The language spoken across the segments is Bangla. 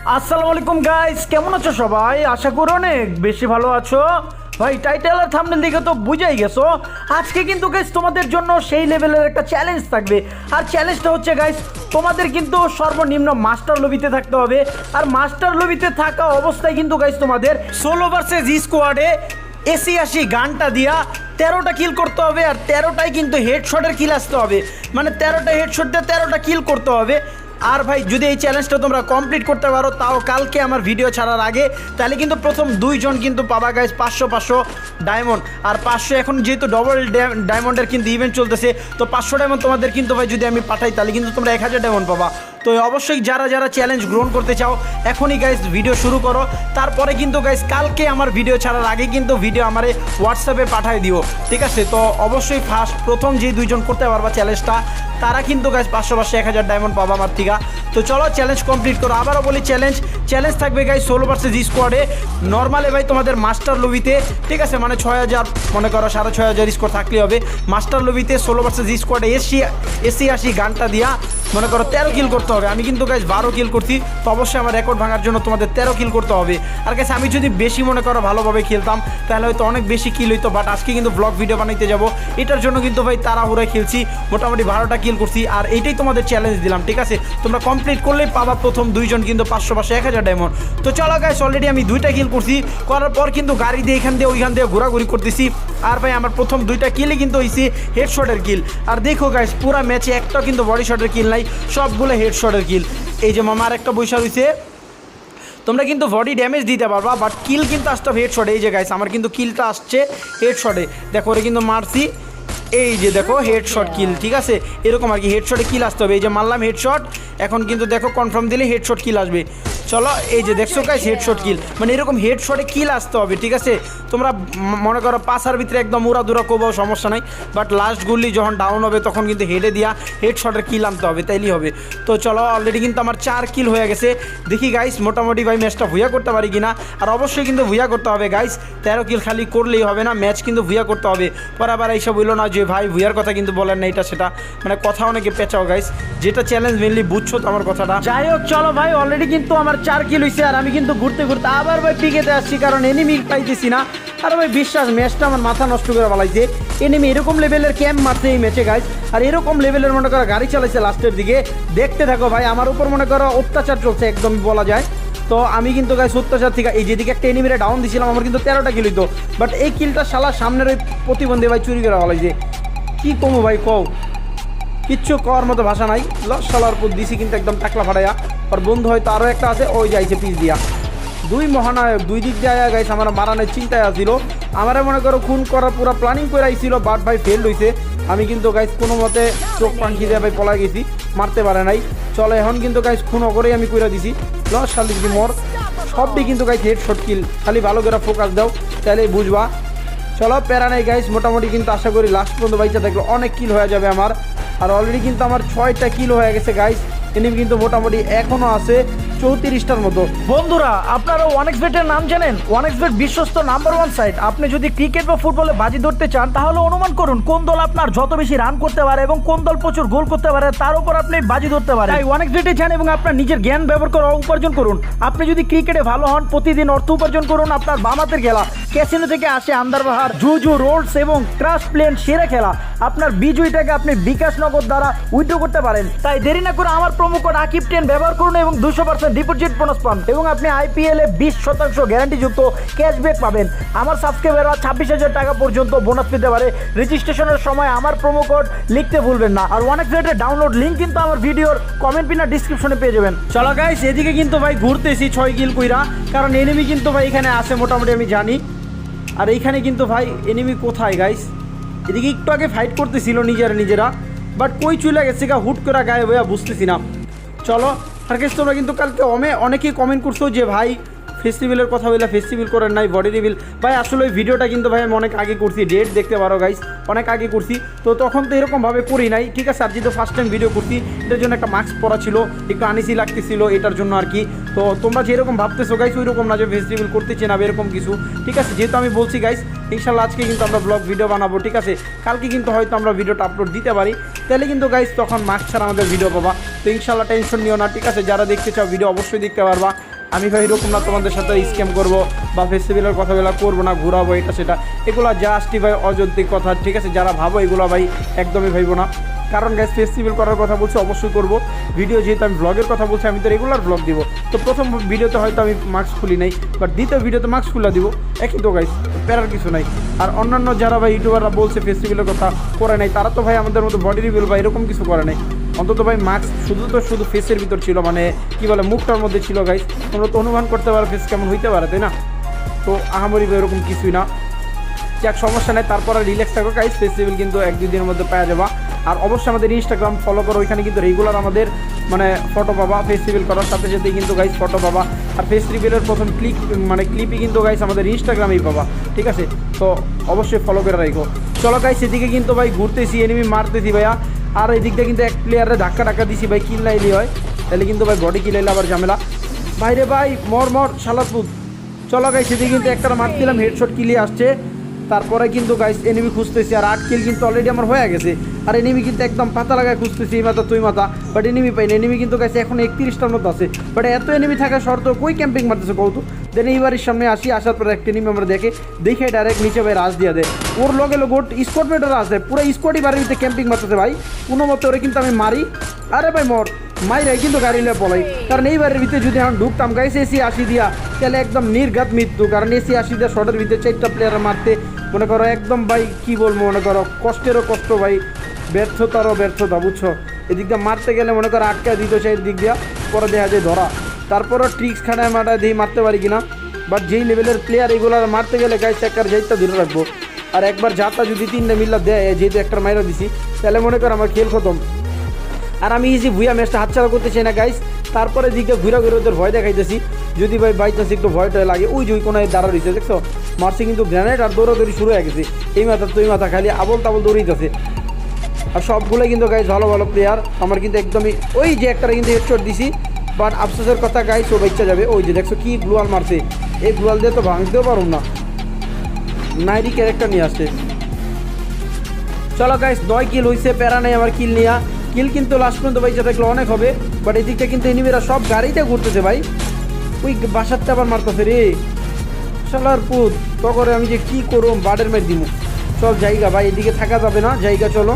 আসসালামু আলাইকুম গাইস কেমন আছো সবাই? আশা করি অনেক বেশি ভালো আছো। ভাই টাইটেল আর থাম্বনেল দেখে তো বুঝাই গেছো। আজকে কিন্তু গাইস তোমাদের জন্য সেই লেভেলের একটা চ্যালেঞ্জ থাকবে। আর চ্যালেঞ্জটা হচ্ছে গাইস তোমাদের কিন্তু সর্বনিম্ন মাস্টার লবিতে থাকতে হবে। আর মাস্টার লবিতে থাকা অবস্থায় কিন্তু গাইস তোমাদের ষোলো ভার্সেস স্কোয়াডে এসি আসি গানটা দিয়া তেরোটা কিল করতে হবে। আর তেরোটাই কিন্তু হেডশটের কিল আসতে হবে। মানে তেরোটা হেডশট দিয়ে তেরোটা কিল করতে হবে। আর ভাই, যদি এই চ্যালেঞ্জটা তোমরা কমপ্লিট করতে পারো, তাও কালকে আমার ভিডিও ছাড়ার আগে, তাহলে কিন্তু প্রথম দুইজন কিন্তু পাবা গাইজ পাঁচশো পাঁচশো ডায়মন্ড আর পাঁচশো এখন যেহেতু ডবল ডায়মন্ডের কিন্তু ইভেন্ট চলতেছে, তো পাঁচশো ডায়মন্ড তোমাদের কিন্তু ভাই, যদি আমি পাঠাই, তাহলে কিন্তু তোমরা এক হাজার ডায়মন্ড পাবা। তো অবশ্যই যারা যারা চ্যালেঞ্জ গ্রহণ করতে চাও, এখনই গাইজ ভিডিও শুরু করো। তারপরে কিন্তু গাইজ কালকে আমার ভিডিও ছাড়ার আগে কিন্তু ভিডিও আমার হোয়াটসঅ্যাপে পাঠিয়ে দিও, ঠিক আছে? তো অবশ্যই ফার্স্ট প্রথম যে দুইজন করতে পারবা চ্যালেঞ্জটা তারা কিন্তু গাছ পাঁচশো পাঁচশো এক হাজার ডায়মন্ড পাবা আমার থেকে। তো চলো চ্যালেঞ্জ কমপ্লিট করো। আবারও বলি চ্যালেঞ্জ চ্যালেঞ্জ থাকবে গাই ষোলো পার্সেন্ট স্কোয়াডে নর্মালে ভাই তোমাদের মাস্টার লবিতে, ঠিক আছে? মানে ছয় হাজার, মনে করো সাড়ে ছয় হাজার স্কোর থাকলে হবে। মাস্টার লবিতে ষোলো পার্সেন্ট স্কোয়াডে এসি এসি আসি গানটা দিয়া, মনে করো তেরো কিল করতে হবে। আমি কিন্তু গাছ বারো কিল করছি, তো অবশ্যই আমার রেকর্ড ভাঙার জন্য তোমাদের তেরো কিল করতে হবে। আর গাছ আমি যদি বেশি মনে করো ভালোভাবে খেলতাম, তাহলে হয়তো অনেক বেশি কিল হইতো বাট আজকে কিন্তু ব্লগ ভিডিও বানাইতে যাব। এটার জন্য কিন্তু ভাই তাড়াহুড়ায় খেলছি, মোটামুটি বারোটা কিল করছি, আর এইটাই তোমাদের চ্যালেঞ্জ দিলাম, ঠিক আছে? তোমরা কমপ্লিট করলেই পাবা প্রথম দুইজন কিন্তু পাঁচশো পাঁচশো এক হাজার ডায়মন্ড তো চলো গাইস অলরেডি আমি দুইটা কিল করছি, করার পর কিন্তু গাড়ি দিয়ে এখান দিয়ে, ওইখান দিয়ে ঘোরাঘুরি করতেছি। আর ভাই, আমার প্রথম দুইটা কিলই কিন্তু হয়েছে হেডশটের কিল আর দেখো গাইস পুরা ম্যাচে একটাও কিন্তু বডি শটের কিল নাই, সবগুলো হেডশটের কিল এই যে মামার একটা বৈশা রয়েছে তোমরা কিন্তু বডি ড্যামেজ দিতে পারবা বাট কিল কিন্তু আসতে হবে হেডশটে এই যে গাইস আমার কিন্তু কিলটা আসছে হেডশটে দেখো, ওরে কিন্তু মারছি। এই যে দেখো হেডশট কিল ঠিক আছে? এরকম আর কি হেডশটে কিল আসতে হবে। এই যে মারলাম হেডশট এখন কিন্তু দেখো কনফার্ম দিলে হেডশট কিল আসবে। চলো, এই যে দেখছ গাইস হেডশট কিল মানে এরকম হেডশটে কিল আসতে হবে, ঠিক আছে? তোমরা মনে করো পাশার ভিতরে একদম উড়া দুরা কোবাও সমস্যা নাই। বাট লাস্ট গুলি যখন ডাউন হবে, তখন কিন্তু হেডে দিয়া হেডশটের কিল আনতে হবে, তাইলেই হবে। তো চলো অলরেডি কিন্তু আমার চার কিল হয়ে গেছে। দেখি গাইস মোটামুটি ভাই ম্যাচটা ভুয়া করতে পারি কিনা। আর অবশ্যই কিন্তু ভুয়া করতে হবে গাইস তেরো কিল খালি করলেই হবে না ম্যাচ কিন্তু ভুয়া করতে হবে। পরে আবার এইসব বলল না যে ভাই, ভুয়ার কথা কিন্তু বলেন না, এটা সেটা। মানে কথা অনেকে পেঁচাও গাইস যেটা চ্যালেঞ্জ মেনলি বুঝছ তো আমার কথাটা। যাই হোক চলো ভাই অলরেডি কিন্তু আমার চার কিল হয়েছে আর আমি কিন্তু ঘুরতে ঘুরতে আবার ভাই পিকেতে আসছি কারণ এনিমি পাইতেছি না। আর ভাই, বিশ্বাস ম্যাচটা আমার মাথা নষ্ট করে বলাইছে এনিমি এরকম লেভেলের ক্যাম্প মারছে এই ম্যাচে গাইস আর এরকম লেভেলের মনে করো গাড়ি চালাইছে লাস্টের দিকে। দেখতে থাকো ভাই, আমার উপর মনে করো অত্যাচার চলছে, একদম বলা যায়। তো আমি কিন্তু গাইস অত্যাচার থেকে এই যেদিকে একটা এনিমিরে ডাউন দিছিলাম, আমার কিন্তু তেরোটা কিল হইতো। বাট এই কিলটা শালা সামনের ওই প্রতিবন্ধী ভাই চুরি করে বলাইছে কি কমো ভাই, কও? কিচ্ছু করার মতো ভাষা নাই। লস সালার পর দিছি কিন্তু একদম টাকলা ফাটাইয়া। আর বন্ধু হয়তো আরও একটা আছে, ওই যাইছে পিস দিয়া। দুই মহানায়ক, দুই দিক দিয়ে গাইস আমার মারানোর চিন্তায় আসছিল আমারে মনে করো খুন করার পুরো প্ল্যানিং করে আইছিল বাট ভাই ফেল হইছে। আমি কিন্তু গাইস কোনো মতে চোখ পাঙ্কি দিয়ে ভাই পলাই গেছি, মারতে পারে নাই। চলো এখন কিন্তু গাইস খুন করেই আমি কইরা দিছি। লস শালি যদি মর সবটি কিন্তু গাইস হেড শট কিল খালি ভালো করে ফোকাস দাও তাহলে বুঝবা। চলো প্যারা নাই গাইস মোটামুটি কিন্তু আশা করি লাস্ট পর্যন্ত বাইচা থাকলে অনেক কিল হয়ে যাবে আমার। আর অলরেডি কিন্তু আমার ছয়টা কিলো হয়ে গেছে গাইস এনিমি কিন্তু মোটামুটি এখনও আছে। চৌত্রিশটার মতো। বন্ধুরা, আপনারা ওয়ানেক্স বেটের নাম জানেন ওয়ানেক্স বেট বিশ্বস্ত নাম্বার ওয়ান সাইট আপনি যদি ক্রিকেট বা ফুটবলে বাজি ধরতে চান, তাহলে অনুমান করুন, কোন দল আপনার যত বেশি রান করতে পারে এবং কোন দল প্রচুর গোল করতে পারে, তার উপর আপনি বাজি ধরতে পারেন। তাই ওয়ানেক্স বেটে যান এবং আপনার নিজের জ্ঞান ব্যবহার করে উপার্জন করুন। আপনি যদি ক্রিকেটে ভালো হন, প্রতিদিন অর্থ উপার্জন করুন আপনার বামাতের খেলা। ক্যাসিনো থেকে আসে আন্দারবাহার, জুজু, রোলস এবং ক্রাশ প্লেন সেরা খেলা। আপনার বিজয়টাকে আপনি বিকাশ নগদ দ্বারা উইথড্র করতে পারেন। তাই দেরি না করে আমার প্রোমো কোড আকিব টেন ব্যবহার করুন এবং দুশো পার্সেন্ট ডিপোজিট বোনাস পান এবং আপনি আইপিএলে বিশ শতাংশ গ্যারান্টিযুক্ত ক্যাশব্যাক পাবেন। আমার সাবস্ক্রাইবাররা ছাব্বিশ হাজার টাকা পর্যন্ত বোনাস পেতে পারে। রেজিস্ট্রেশনের সময় আমার প্রোমো কোড লিখতে ভুলবেন না। আর অনেক রেটের ডাউনলোড লিঙ্ক কিন্তু আমার ভিডিওর কমেন্ট পিনার ডিসক্রিপশনে পেয়ে যাবেন। চলো গাইস এদিকে কিন্তু ভাই ঘুরতেছি ছয় কিল কইরা। কারণ এনিমি কিন্তু ভাই এখানে আসে মোটামুটি আমি জানি। আর এইখানে কিন্তু ভাই এনিমি কোথায় গাইস এদিকে একটু আগে ফাইট করতেছিল নিজেরা নিজেরা। বাট কই চলে গেছে গা? হুট করে গায়ে বইয়া বুঝতেছি না। চলো আর কেস তোমরা কিন্তু কালকে অমে অনেকেই কমেন্ট করছ যে, ভাই ফেস্টিভ্যালের কথা বলে ফেস্টিভ্যাল করেন নাই বডি রিভিল ভাই, আসলে ওই ভিডিওটা কিন্তু ভাই আমি অনেক আগে করছি ডেট দেখতে পারো গাইস অনেক আগে করছি। তো তখন তো এরকমভাবে করি নাই। ঠিক আছে, আর যেহেতু ফার্স্ট টাইম ভিডিও করছি, এটার জন্য একটা মাস্ক পরা ছিল, একটু আনিসি লাগতেছিল এটার জন্য আর কি। তো তোমরা যেরকম ভাবতেছো গাইস ওই রকম না যে ফেস্টিভ্যাল করতেছি না এরকম কিছু। ঠিক আছে, যেহেতু আমি বলছি গাইস ইনশাল্লাহ আজকে কিন্তু আমরা ব্লগ ভিডিও বানাবো, ঠিক আছে? কালকে কিন্তু হয়তো আমরা ভিডিওটা আপলোড দিতে পারি। তাহলে কিন্তু গাইজ তখন মাস্ক ছাড়া আমাদের ভিডিও পাবা। তো ইনশাল্লাহ টেনশন নিও না, ঠিক আছে? যারা দেখতে চাও ভিডিও অবশ্যই দেখতে পারবা। আমি ভাই এরকম না তোমাদের সাথে স্ক্যাম করব বা ফেস্টিভ্যালের কথাগুলো করব না, ঘুরাবো এটা সেটা। এগুলো জাস্টই ভাই অযৌক্তিক কথা, ঠিক আছে? যারা ভাবো এগুলো ভাই একদমই ভাইবো না। কারণ গ্যাস ফেস্টিভ্যাল করার কথা বলছি, অবশ্যই করব। ভিডিও যেহেতু আমি ব্লগের কথা বলছি, আমি তো রেগুলার ব্লগ দিব। তো প্রথম ভিডিওতে হয়তো আমি মাস্ক খুলি নাই বাট দ্বিতীয় ভিডিওতে মাস্ক খুলে দিব। একই তো গাইস প্যারার কিছু নাই। আর অন্যান্য যারা ভাই ইউটিউবাররা বলছে ফেস্টিভ্যালের কথা, করে নাই, তারা তো ভাই আমাদের মতো বডি রিভিউ বা এরকম কিছু করে নাই। অন্তত ভাই মাস্ক শুধু তো শুধু ফেসের ভিতর ছিল মানে কি বলে, মুখটার মধ্যে ছিল গাইস তোমরা তো অনুমান করতে পারো ফেস কেমন হইতে পারে, তাই না? তো আহামরি ভাই এরকম কিছুই না। যাক, সমস্যা নেই, তারপরে রিল্যাক্স থাকো গাইস ফেস্টিভ্যাল কিন্তু এক দুই দিনের মধ্যে পাওয়া যাবা। আর অবশ্যই আমাদের ইনস্টাগ্রাম ফলো করো, ওইখানে কিন্তু রেগুলার আমাদের মানে ফটো পাবা ফেস্টিভ্যাল করার সাথে সাথে কিন্তু গাইস ফটো পাবা। আর ফেস্টিভ্যালের প্রথম ক্লিক মানে ক্লিপই কিন্তু গাইস আমাদের ইনস্টাগ্রামেই পাবা, ঠিক আছে? তো অবশ্যই ফলো করে রাখো। চলো গাইস এদিকে কিন্তু ভাই ঘুরতেছি এনিমি মারতেছি ভাইয়া। আর এই দিকটা কিন্তু এক প্লেয়ারে ধাক্কা টাক্কা দিছি ভাই কিল লাইলি হয়। তাহলে কিন্তু ভাই বডি কিলাইলে আবার ঝামেলা। বাইরে ভাই, মর মর শালাপুত চলো গাইস এদিকে কিন্তু একটা মারছিলাম হেডশট কিলিয়ে আসছে। তারপরে কিন্তু গাইস এনিমি খুঁজতেছি। আর আট কিল কিন্তু অলরেডি আমার হয়ে গেছে। আর এনিমি কিন্তু একদম পাতা লাগায় খুঁজতেছি, এই মাথা, তুই মাথা। বাট এনিমি পাইনি। এনিমি কিন্তু গাইছে এখন একত্রিশটার মতো আছে। বাট এত এনিমি থাকা সত্ত্বেও কই ক্যাম্পিং মারতেছে কৌতু দেন এই বাড়ির সামনে আসি, আসার পর একটা এনিমি আমরা দেখে দেখে ডাইরেক্ট নিচে ভাই রাজ দিয়ে দেয়। ওর লগে লোক স্কোট মেটার রাজ দেয় পুরো স্কোটই বাড়ির ভিতরে ক্যাম্পিং মারতেছে ভাই। কোনো মতো ওরে কিন্তু আমি মারি। আরে ভাই মর। মাইরাই কিন্তু গাড়ি লিয়ে পলাই। কারণ এই বাড়ির ভিতরে যদি এখন ঢুকতাম গাইছে এসি আসি দিয়া, তাহলে একদম নির্ঘাত মৃত্যু। কারণ এসি আসি দিয়া শর্টের ভিতরে চারটা প্লেয়ার মারতে মনে করো একদম ভাই, কি বলব মনে করো, কষ্টেরও কষ্ট ভাই, ব্যর্থতারও ব্যর্থতা, বুঝছ? এদিক দিয়ে মারতে গেলে মনে করো আটকা দিত সেই দিক দিয়া, পরে দেখা যায় ধরা। তারপরও ট্রিক্স খানায় মাটায় দিয়ে মারতে পারি কিনা? বাট যেই লেভেলের প্লেয়ার এগুলো মারতে গেলে গাইছে একবার যাইতে ধরে রাখব। আর একবার যাতা যদি তিনটা মিল্লা দেয় যেহেতু একটা মাইরা দিছি, তাহলে মনে করো আমার খেল খতম। আর আমি ইজি ভুয়া ম্যাচটা হাতছাড়া করতে চাই না গাইস তারপরে দিকে ঘুরে ঘুরে ওদের ভয় দেখাইতেছি। যদি ভাই বাই চান্স একটু ভয় টয় লাগে, ওই যে ওই কোনায় দাঁড়া রয়েছে দেখছ? মারছে কিন্তু গ্রানাইট আর দৌড়াদৌড়ি শুরু হয়ে গেছে। এই মাথা, তুই মাথা খালি আবল তাবল দৌড়িতেছে আর সবগুলো কিন্তু গাইস ভালো ভালো প্লেয়ার আমার কিন্তু একদমই ওই যে একটা কিন্তু হেডশট দিছি বাট আফসোসের কথা গাইস ও বাচ্চা যাবে। ওই যে দেখছ কি গ্লুয়াল মারছে। এই গ্লুয়াল দিয়ে তো ভাঙতেও পারুম না। নাইরি ক্যারেক্টার নিয়ে আসছে। চলো গাইস নয় কিল হইছে, প্যারা নেই আমার কিল নিয়া। কিল কিন্তু লাস্ট পর্যন্ত বাইচা থাকলে অনেক হবে বাট এদিকটা কিন্তু এনিমিরা সব গাড়িতে ঘুরতেছে ভাই। ওই বাসারটা আবার মারতেছে রে। শালার পুত তখন আমি যে কি করুম, বাডের মের দিমু। সব জায়গা ভাই, এদিকে থাকা যাবে না, জায়গা চলো।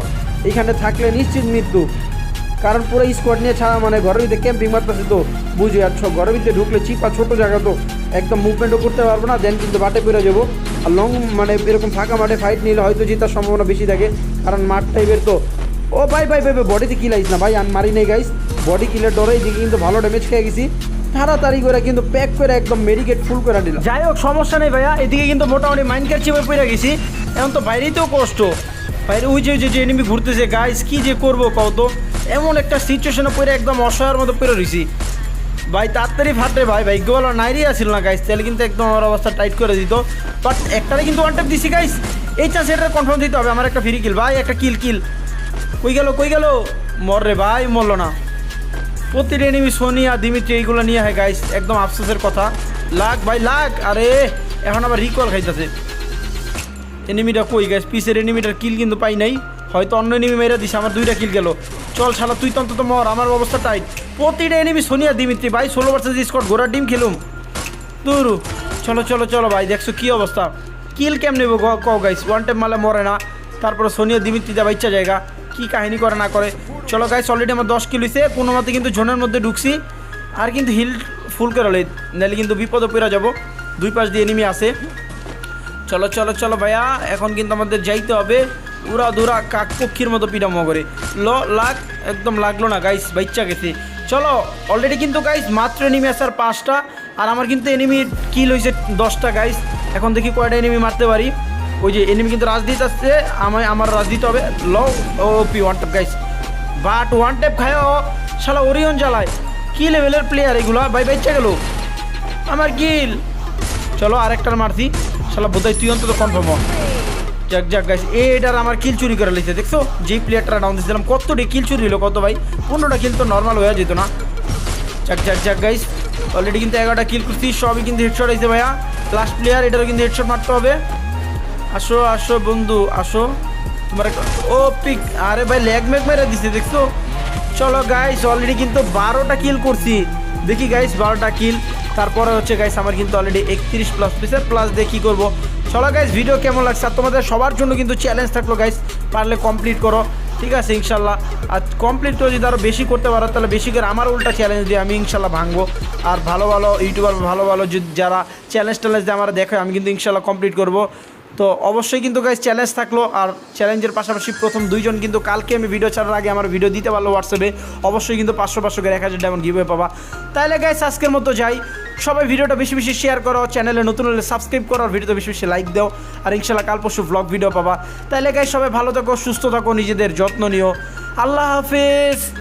এখানে থাকলে নিশ্চিত মৃত্যু। কারণ পুরো স্কোয়াড নিয়ে ছাড়া মানে ঘরের ভিতরে ক্যাম্পিং মারতেছে তো। বুঝে আর ঘরের ভিতরে ঢুকলে চিপা ছোট জায়গা তো। একদম মুভমেন্টও করতে পারব না দেন কিন্তু বাটে পেরে যাব। আর লং মানে এরকম ফাঁকা মাঠে ফাইট নিলে হয়তো জেতার সম্ভাবনা বেশি থাকে। কারণ মাঠ টাইপের তো। ও ভাই ভাই ভাই ভাই বডিতে কিলাইস না ভাই, আমি মারি নেই গাইস বডি কিলের ডরে এদিকে কিন্তু ভালো ড্যামেজ খেয়ে গেছি। তাড়াতাড়ি করে কিন্তু প্যাক করে একদম মেডিকেট ফুল করে দিলাম। যাই হোক, সমস্যা নেই ভাইয়া, এদিকে কিন্তু মোটামুটি মাইন্ড কাট চেপে পড়ে গেছি। এখন তো বাইরেতেও কষ্ট। বাইরে ওই যে ওই যে এনিমি ঘুরতেছে গাইস কি যে করব কত এমন একটা সিচুয়েশনে পড়ে একদম অসহায়ের মতো পড়ে রয়েছি ভাই, তাড়াতাড়ি ফাটে ভাই ভাই, গোয়াল নাইরি আসছিল না গাইস তাহলে কিন্তু একদম আমার অবস্থা টাইট করে দিত। বাট একটারে কিন্তু ওয়ান টাইপ দিছি গাইস এই চান্স এটা কনফার্ম দিতে হবে, আমার একটা ফ্রি কিল ভাই, একটা কিল কিল কই গেল কই গেল? মর রে ভাই, মরলো না। প্রতিটা এনিমি সোনিয়া দিমিত্রি এইগুলো নিয়ে হয় গাইস একদম আফসোসের কথা। লাগ ভাই, লাগ, আরে, এখন আবার রিকল খাইতেছে। এনিমিটা কই গাইস পিসের এনিমিটার কিল কিন্তু পাই নাই। হয়তো অন্য এনিমি মেরে দিছে, আমার দুইটা কিল গেল। চল শালা, তুই তো অন্তত মর, আমার অবস্থা টাইট প্রতিটা এনিমি সোনিয়া দিমিত্রি, ভাই, ষোলো ভার্সেস স্কট ঘোড়ার ডিম খেলুম। দূর। চলো চলো চলো ভাই, দেখছ কি অবস্থা। কিল কেম নেব, ক গাইস ওয়ান টাইম মালে মরে না। তারপরে সোনিয়া দিমিত্রি দেওয়া ইচ্ছা জায়গা। কি কাহিনী করে, না করে। চলো গাইস অলরেডি আমার দশ কিলো হয়েছে কোনো মতে কিন্তু ঝোনের মধ্যে ঢুকছি। আর কিন্তু হিল ফুল করে হলে নাহলে কিন্তু বিপদে পেরা যাব। দুই পাশ দিয়ে এনিমি আছে। চলো চলো চলো ভাইয়া। এখন কিন্তু আমাদের যাইতে হবে। উড়া দুরা কাক পক্ষীর মতো পিডামো করে। ল, লাগ। একদম লাগল না গাইস বাচ্চা গেছে। চলো অলরেডি কিন্তু গাইস মাত্র এনিমি আসার পাঁচটা। আর আমার কিন্তু এনিমি কিল হয়েছে দশটা গাইস এখন দেখি কয়টা এনিমি মারতে পারি। ওই যে এনিমি কিন্তু রাজদীত আসছে আমায় আমার রাজদীত হবে। ল ও P one tap guys but one tap খায় শালা ওরিয়ন জ্বালায়। কি লেভেলের প্লেয়ার এগুলো? বাই বাচ্চা গেল। আমার কিল চলো, আরেকটার মারছি। শালা, বোধহয় তুই অন্তত কনফার্ম হ। যাক যাক গাইস এটার আমার কিল চুরি করে লিখছে দেখছ? যেই প্লেয়ারটা ডাউন দিয়েছিলাম কতটি কিল চুরি হলো, কত ভাই? পনেরোটা কিল তো নর্মাল হয়ে যেত না। যাক যাক যাক গাইস অলরেডি কিন্তু এগারোটা কিল করছি। সবই কিন্তু হেডশট হয়েছে ভাইয়া। লাস্ট প্লেয়ার এটারও কিন্তু হেডশট মারতে হবে। আসো আসো বন্ধু, আসো। তোমার ও, পিক, আরে ভাই, লেগ ম্যাগ মেরে দিছে, দেখছ? চলো গাইস অলরেডি কিন্তু বারোটা কিল করছি। দেখি গাইস বারোটা কিল তারপরে হচ্ছে গাইস আমার কিন্তু অলরেডি একত্রিশ প্লাস পিসের প্লাস দিয়ে কী করব? চলো গাইস ভিডিও কেমন লাগছে? আর তোমাদের সবার জন্য কিন্তু চ্যালেঞ্জ থাকল গাইস পারলে কমপ্লিট করো। ঠিক আছে, ইনশাল্লাহ। আর কমপ্লিট করে যদি আরও বেশি করতে পারো, তাহলে বেশি করে আমার উল্টা চ্যালেঞ্জ দিয়ে আমি ইনশাল্লাহ ভাঙবো। আর ভালো ভালো ইউটিউবার, ভালো ভালো যারা চ্যালেঞ্জ ট্যালেঞ্জ দিয়ে আমার দেখে, আমি কিন্তু ইনশাল্লাহ কমপ্লিট করব। তো অবশ্যই কিন্তু গাইজ চ্যালেঞ্জ থাকল আর চ্যালেঞ্জের পাশাপাশি প্রথম দুইজন কিন্তু কালকে আমি ভিডিও ছাড়ার আগে আমার ভিডিও দিতে পারল হোয়াটসঅ্যাপে অবশ্যই কিন্তু পাঁচশো পাঁচশো করে এক হাজার ডায়মন্ড গিভওয়ে পাবা। তাহলে গাইজ আজকের মতো যাই। সবাই ভিডিওটা বেশি বেশি শেয়ার করো চ্যানেলে নতুন হলে সাবস্ক্রাইব করো আর ভিডিওতে বেশি বেশি লাইক দাও। আর ইনশাল্লাহ কাল পরশু ব্লগ ভিডিও পাবা। তাহলে গাইজ সবাই ভালো থাকো, সুস্থ থাকো, নিজেদের যত্ন নিও। আল্লাহ হাফেজ।